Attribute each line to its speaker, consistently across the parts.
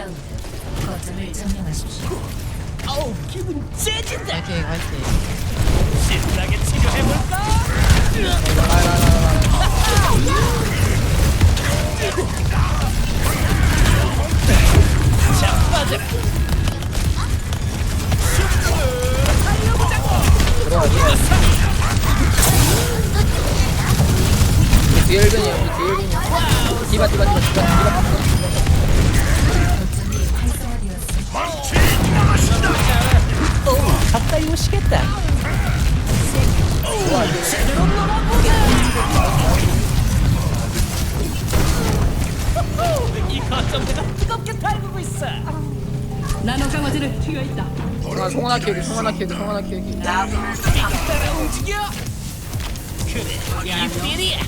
Speaker 1: 1라운드 거점을 점령하십시오.
Speaker 2: 어우 기분 째진다
Speaker 3: 화이팅 화이팅
Speaker 2: 신나게 치료해볼까? 자 빠져
Speaker 3: 뒤에 1변이야 우리 뒤에 1변이야 디바 디바 디바 디바 디바
Speaker 2: 그래 이 필이야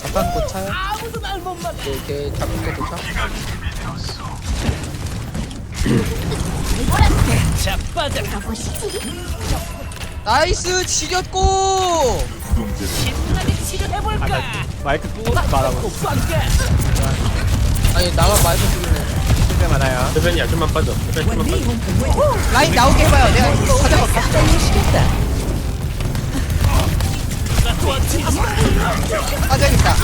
Speaker 3: 잠깐 고차요
Speaker 2: 아무도 날못 막아
Speaker 3: 이렇게 잡을 때 고차 나이스 지렸고!
Speaker 2: 신나게 치료해볼까
Speaker 4: 마이크 끄고 말하고
Speaker 3: 아니 나가 마이크 죽이네
Speaker 4: 실패 많아요. 대변이야 좀만 빠져. 빠져.
Speaker 3: 라인 나오게 해봐요. 내가 이거
Speaker 2: 도와주지
Speaker 3: 빠져야겠다.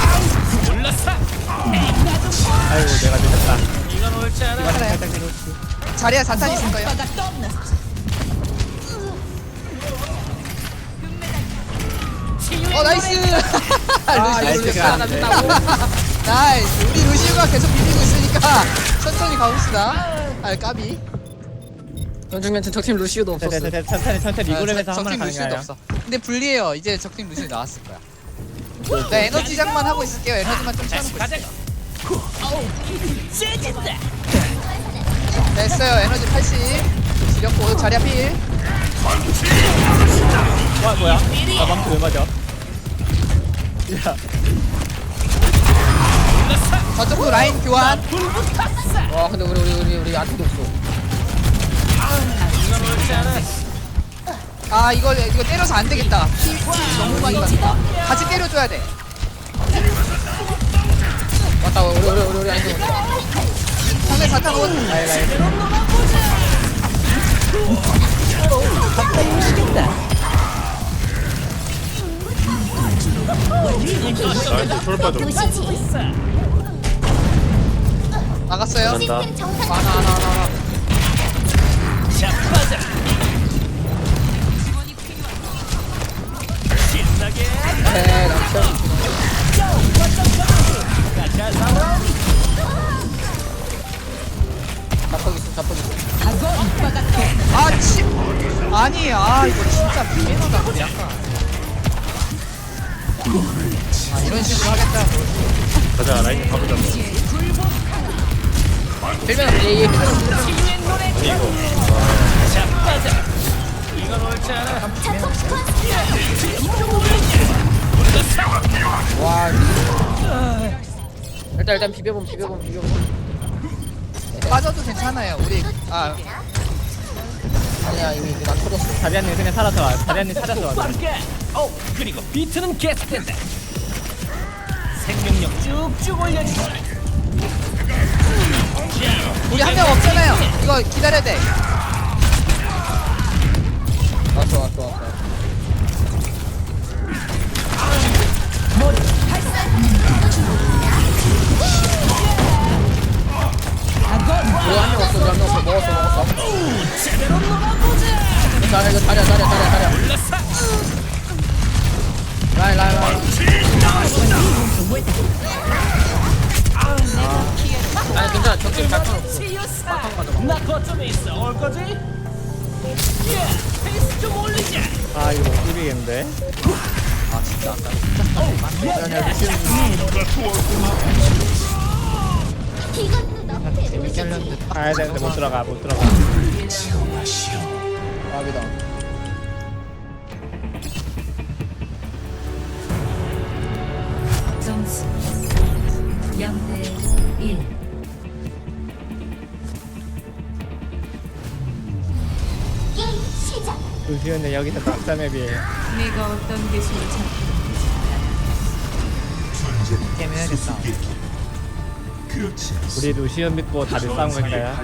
Speaker 4: 아이고 내가 늦었다.
Speaker 2: 이건 옳지 않아.
Speaker 3: 살짝 내려올게 자리에 사탄 있을 거예요. 어 나이스. 루시
Speaker 4: 나이스가.
Speaker 3: 올렸다
Speaker 4: 안 돼.
Speaker 3: 나이스. 우리 루시우가 계속 비비고 있으니까 천천히 가봅시다. 아 까비. 전중면 적팀 루시우도 없었어
Speaker 4: 네, 네, 네, 천천히 천천히 리그램에서 한번
Speaker 3: 적팀 루시우도
Speaker 4: 가능해요.
Speaker 3: 없어. 근데 불리해요. 이제 적팀 루시우 나왔을 거야. 나 에너지 장만 하고 있을게요. 에너지만 좀 채워놓고
Speaker 2: 가자
Speaker 3: 있을게요. 됐어요. 에너지 80 지렸고 자리 앞필.
Speaker 4: 와 뭐야? 아 망치 왜 맞아? 야
Speaker 3: 저쪽도 라인 교환. 와 근데 우리 우리 우리 우리 아직도 없어.
Speaker 2: 아
Speaker 3: 이거 이거 때려서 안 되겠다. 피 너무 많이 받는다. 같이 때려줘야 돼. 왔다 우리 우리 우리 우리 아이고 상대 사탄 온
Speaker 4: 라인 라인. 나이스 초월 빠져
Speaker 2: 있어
Speaker 3: 나갔어요?
Speaker 4: 잘한다.
Speaker 3: 하나 하나 하나 하나
Speaker 2: 자빠져 신나게
Speaker 3: 네 남편
Speaker 2: 가자 싸워
Speaker 3: 자뻑 있어 자뻑 있어 아치 아니 아 이거 진짜 비매너다 약간 아 이런 식으로 하겠다.
Speaker 4: 가자 라인 가보자
Speaker 2: 옳지 않아
Speaker 3: 와. 일단 일단 비벼봄 비벼봄 비벼봄. 빠져도 괜찮아요. 우리 아. 아니야 이미 나 터졌어.
Speaker 4: 자리안님 그냥 살아서 와. 자리안님 살아서 와.
Speaker 2: 빵까 어 그리고 비트는 계속 된다 생명력 쭉쭉 올려주고
Speaker 3: 우리 한 명 없잖아요. 이거 기다려야 돼. 왔어 왔어 왔어 우리 한명 없어 우리 한명 없어. 먹었어 먹었어.
Speaker 2: 자
Speaker 3: 이거 다리야 다리야 다리야 다리야 라인 라인 라인 아니 괜찮아. 적팀 발판 없어
Speaker 2: 치유사 나 거점에 있어. 올 거지? 예 페이스 좀 올리자.
Speaker 4: 아 이거 못 비비겠는데?
Speaker 3: 아 진짜. 아까 재밌게 하려는데
Speaker 4: 가야 되는데 못 들어가 못 들어가.
Speaker 3: 아비다.
Speaker 1: 점수 0대 1.
Speaker 4: 루시오는 여기서 낙사 맵이에요
Speaker 1: 내가 어떤 기술을 찾고
Speaker 3: 게임 해야겠다
Speaker 4: 우리 루시언 믿고 다들 싸운 걸까요?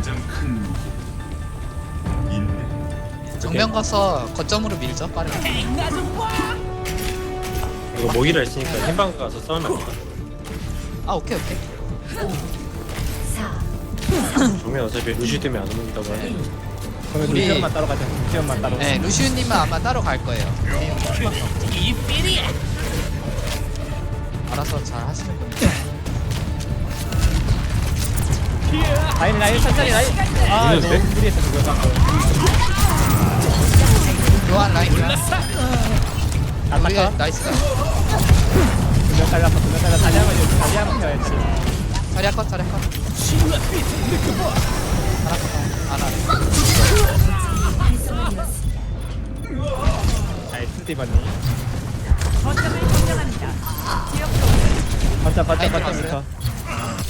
Speaker 3: 정면 가서 거점으로 밀죠 빠르게
Speaker 5: 이거 모기를 했으니까 흰방 가서 싸우면 안 될까?
Speaker 3: 아 오케이 오케이
Speaker 1: 4
Speaker 5: 정면 어차피 루시 때문에 안 오는다고 해.
Speaker 4: 그러면
Speaker 3: 우리-
Speaker 4: 루시언만 따로 가자. 루시언만 따로.
Speaker 3: 네 루시우님은 아마 따로 갈 거예요. 알아서 잘 하시는 겁니다
Speaker 4: 라인 라인 천천히 라인. 아? 너무 무리했어 그거 방금.
Speaker 3: 교환 라인 우리가
Speaker 4: 닦아
Speaker 3: 나이스다
Speaker 4: 두명 잘랐어 두명 잘랐어. 다시 한번 여기 다시 한번 펴야지.
Speaker 3: 자리야 컷 자리야 컷 하나 컷 하나
Speaker 4: 나이스 디버니 거점 거점 거점 미터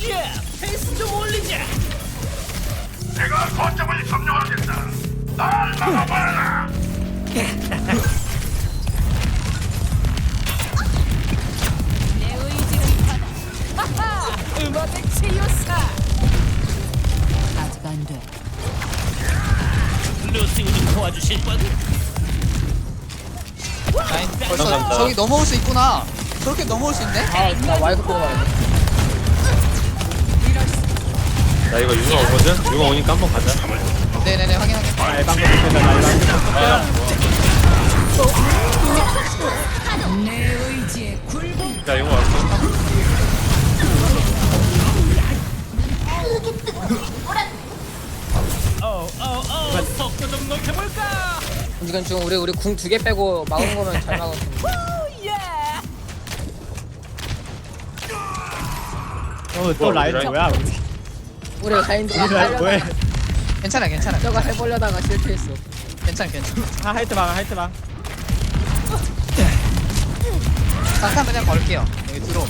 Speaker 2: 예 페이스 좀 올리자 음악의 치유사 도와주실 분?
Speaker 3: 라인 벌써
Speaker 5: 감사합니다.
Speaker 3: 저기 넘어올 수 있구나 저렇게 넘어올 수 있네? 아나 와이드 보고 가야
Speaker 5: 나 이거 융화 오거든? 융화 오니까 한번 가자.
Speaker 3: 네네네 확인 확인
Speaker 4: 아 방금
Speaker 2: 높여볼까
Speaker 3: 지금 우리 우리 궁 두 개 빼고 막은 거면
Speaker 2: 잘예
Speaker 4: 어또 라인. 뭐야? 우리
Speaker 3: 우리 라인도
Speaker 4: 우리 라인 뭐해?
Speaker 3: 괜찮아 괜찮아 저거 해보려다가 실패했어. 괜찮아 괜찮아.
Speaker 4: 아 하이트 방 하이트 방
Speaker 3: 잠깐 그냥 걸게요. 여기 들어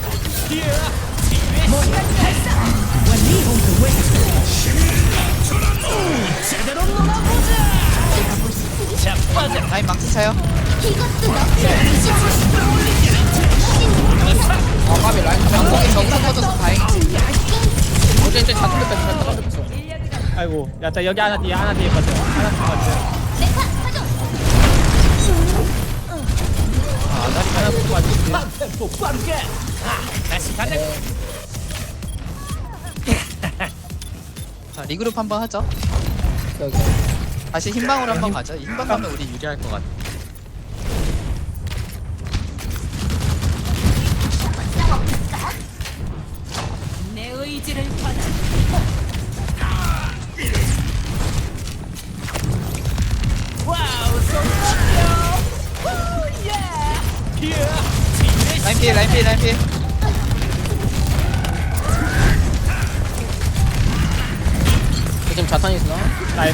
Speaker 3: 차요 아 까비 라인 양쪽이 저기서 터져서 다행이지 어제 이제 자꾸 뺐어 자꾸 뺐어
Speaker 4: 아이고 야자 여기 하나 뒤에 하나 뒤에 거점 하나 뒤에 거점 아 다리 하나 붙고
Speaker 2: 가자
Speaker 3: 자 리그룹 한번 하죠. 다시 흰방으로 한번 가죠. 흰방 가면 우리 유리할 것 같아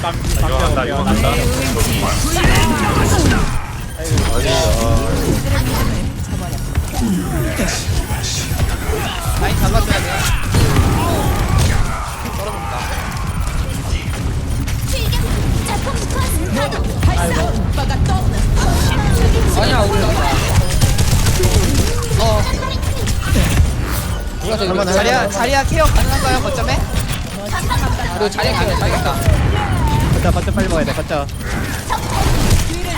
Speaker 1: 아,
Speaker 3: 어 자리야 자리야 케어 가능한가요 거점에? 그리고 자리야 케어 자리야 케 어
Speaker 4: 거점 거점 빨리 먹어야 돼 거점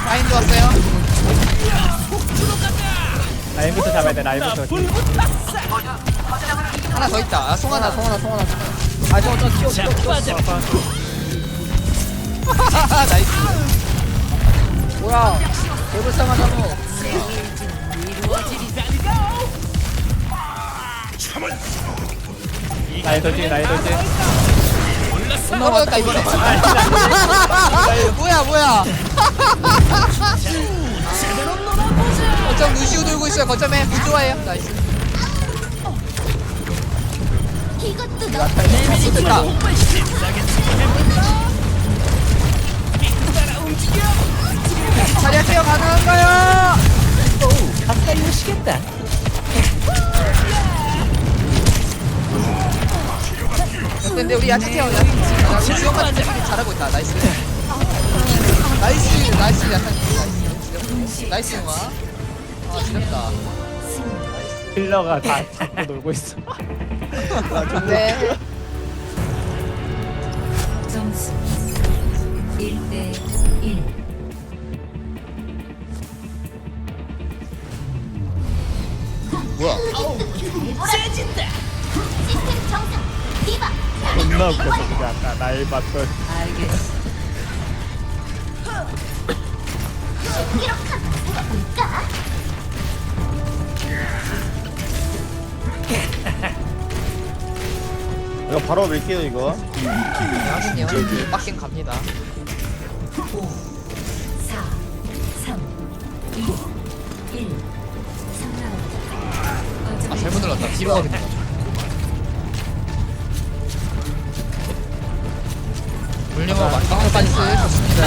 Speaker 3: 라인도 왔어요.
Speaker 4: 라인부터 잡아야 돼 라인부터.
Speaker 3: 하나 더 있다. 아 송하나 송하나 송하나. 아 저거 저 키워
Speaker 2: 자
Speaker 3: 키워 나이스. 뭐야? 개불쌍하잖아
Speaker 4: 라인 돌진 라인 돌진
Speaker 3: 넘어갔다 이번에 뭐야 뭐야. 거점 루시우 들고 있어요. 거점에 무 좋아해요. 나이스. 됐다 자리야 케어 가능한가요?
Speaker 2: 가까이 오시겠다
Speaker 3: 근데 우리 야채 케어 야채 케어 루시우까지 잘하고 있다 나이스 나이스 나이스 약간 나이스 나이스 영화 아 지렸다
Speaker 4: 힐러가 다 잡고 놀고 있어.
Speaker 3: 네.
Speaker 1: 점수 1대 1
Speaker 3: 뭐야?
Speaker 4: 존나 웃겼어. 근데 아까 날 봤던.
Speaker 1: 알겠어
Speaker 6: 이거 바로 밀게요 이거
Speaker 3: 하긴요. 빡긴 갑니다.
Speaker 1: 4 3 2 1 3라운드
Speaker 3: 아 잘못 눌렀다. 뒤로 돼. 물리면 마지막까지 쓰 좋습니다.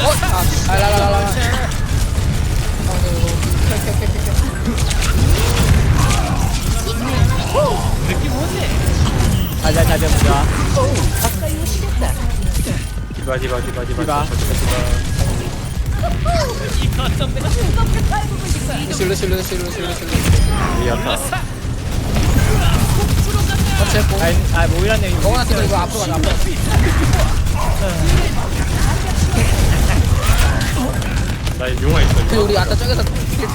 Speaker 3: 어? 아, 아, 라라라라. 어, 네, 이거. 오케이, 오케이, 오케이, 오케이.
Speaker 4: 자자 자자 보자.
Speaker 5: 디바 디바 디바 디바
Speaker 4: 디바.
Speaker 2: 이거
Speaker 3: 실루, 실루, 실루, 실루, 실루.
Speaker 5: 미안하
Speaker 3: 터치 했고.
Speaker 4: 아이 아 모이라님 이거
Speaker 3: 영원한테 이거 앞으로 가자, 앞으로.
Speaker 5: 나 융화 있어
Speaker 3: 그 우리 아까 저기서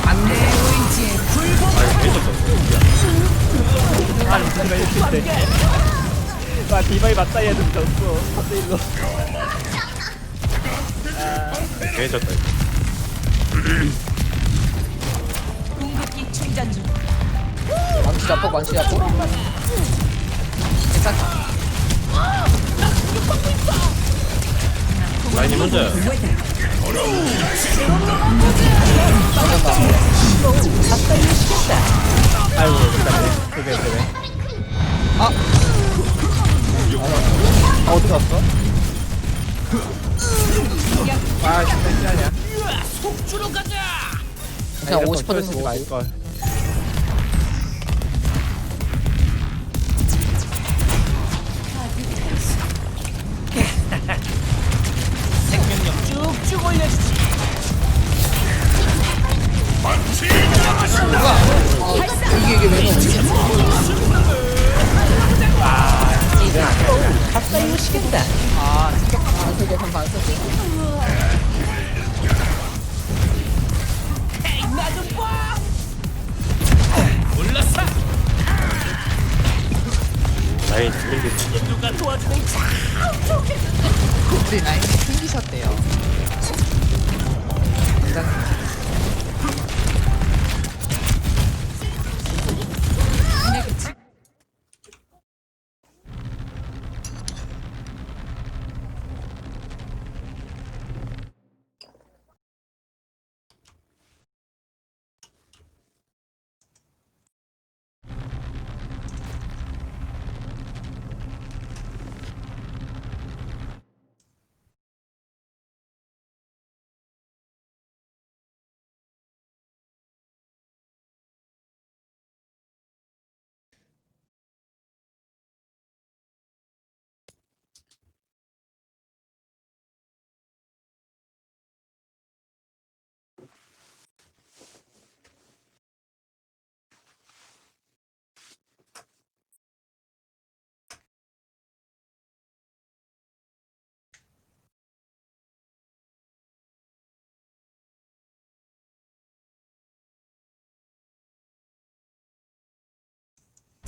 Speaker 1: 안내 의지에 굴복
Speaker 5: 아 이거 괜찮다
Speaker 4: 아 디바 이렇게 때. 와 디바이 맞다 얘도 졌어. 갑자기 일 로.
Speaker 5: 괜찮다 이거
Speaker 1: 궁극기 충전 중
Speaker 3: 망치 잡고, 망치 잡고. 괜찮다.
Speaker 5: 라인이 먼저야
Speaker 4: 아이고 일단 그게 그래.
Speaker 3: 아,
Speaker 6: 아 어디 갔어?
Speaker 4: 아 진짜
Speaker 2: 가자.
Speaker 3: 그냥 50% 쓰지 말고.
Speaker 4: 걸.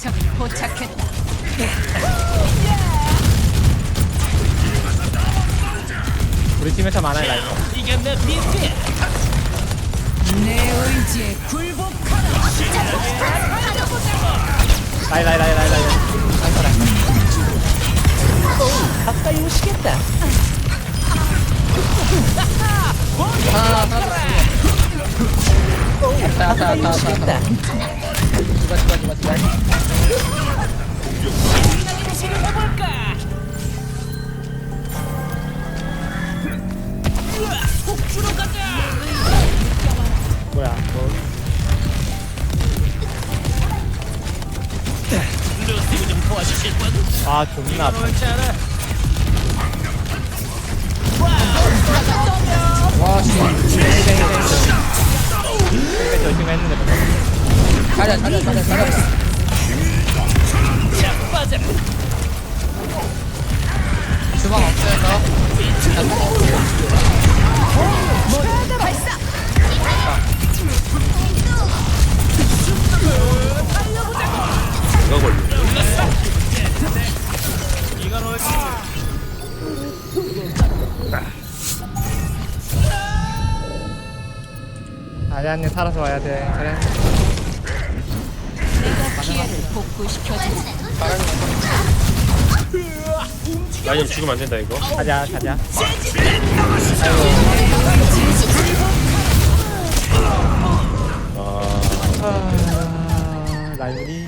Speaker 1: 적이 포착했다
Speaker 4: 우리 팀에서 많아요 라인.
Speaker 2: 이게 내 비트야.
Speaker 1: 내 의지에 굴복하라
Speaker 4: 라인 라인 라인 라인 라인.
Speaker 2: 가까이 오시겠다.
Speaker 3: 아, 왔다 왔다
Speaker 2: 아
Speaker 4: 존나 아,
Speaker 2: 아.
Speaker 4: 와, 했는데
Speaker 3: 잘해 잘해 잘해 잘해
Speaker 2: 자 빠져라
Speaker 3: 주방 없어서
Speaker 5: 누가 걸려
Speaker 2: 이건 옳지
Speaker 4: 아리안님 살아서 와야 돼. 그래.
Speaker 1: 내가 피해를 복구시켜주지.
Speaker 5: 라인 죽으면 안 된다 이거.
Speaker 4: 가자 가자.
Speaker 5: 아.
Speaker 4: 아 라인이